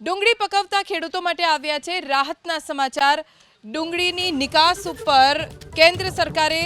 ડુંગળી પકવતા ખેડૂતો માટે આવ્યા છે રાહતના સમાચાર. ડુંગળીની નિકાસ ઉપર કેન્દ્ર સરકારે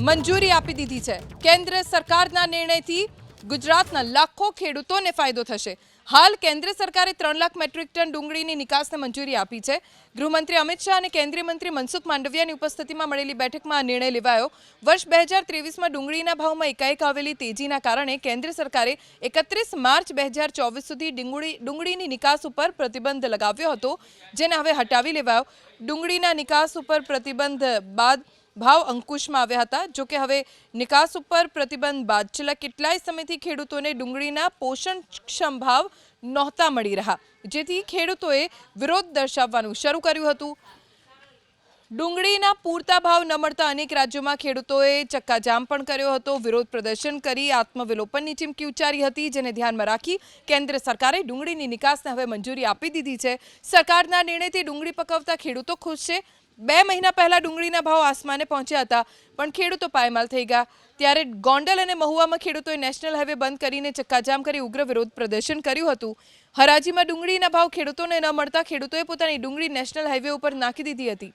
મંજૂરી આપી દીધી છે. કેન્દ્ર સરકારના નિર્ણયથી ગુજરાતના લાખો ખેડૂતોને ફાયદો થશે. હાલ કેન્દ્ર સરકારે ત્રણ લાખ મેટ્રિક ટન ડુંગળીની નિકાસને મંજૂરી આપી છે. ગૃહમંત્રી અમિત શાહ અને કેન્દ્રીય મંત્રી મનસુખ માંડવિયાની ઉપસ્થિતિમાં મળેલી બેઠકમાં આ નિર્ણય લેવાયો. વર્ષ બે હજાર ત્રેવીસમાં ડુંગળીના ભાવમાં એકાએક આવેલી તેજીના કારણે કેન્દ્ર સરકારે એકત્રીસ માર્ચ બે હજાર ચોવીસ સુધી ડુંગળી, ડુંગળીની નિકાસ ઉપર પ્રતિબંધ લગાવ્યો હતો, જેને હવે હટાવી લેવાયો. ડુંગળીના નિકાસ ઉપર પ્રતિબંધ બાદ ભાવ અંકુશમાં આવ્યા હતા. જો કે હવે નિકાસ ઉપર પ્રતિબંધ બાદ છેલ્લા કેટલાય સમયથી ખેડૂતોને ડુંગળીના પોષણક્ષમ ભાવ નહોતા મળી રહ્યા. જેથી ખેડૂતોએ વિરોધ દર્શાવવાનું શરૂ કર્યું હતું. ડુંગળીના પૂરતા ભાવ ન મળતા અનેક રાજ્યોમાં ખેડૂતોએ ચક્કાજામ પણ કર્યો હતો. વિરોધ પ્રદર્શન કરી આત્મવિલોપનની ચીમકી ઉચ્ચારી હતી, જેને ધ્યાનમાં રાખી કેન્દ્ર સરકારે ડુંગળીની નિકાસને હવે મંજૂરી આપી દીધી છે. સરકારના નિર્ણયથી ડુંગળી પકવતા ખેડૂતો ખુશ છે. બે મહિના પહેલા ડુંગળીના ભાવ આસમાને પહોંચ્યા હતા, પણ ખેડૂતો પાયમાલ થઈ ગયા. ત્યારે ગોંડલ અને મહુવામાં ખેડૂતોએ નેશનલ હાઈવે બંધ કરીને ચક્કાજામ કરી ઉગ્ર વિરોધ પ્રદર્શન કર્યું હતું. હરાજીમાં ડુંગળીના ભાવ ખેડૂતોને ન મળતા ખેડૂતોએ પોતાની ડુંગળી નેશનલ હાઈવે ઉપર નાખી દીધી હતી.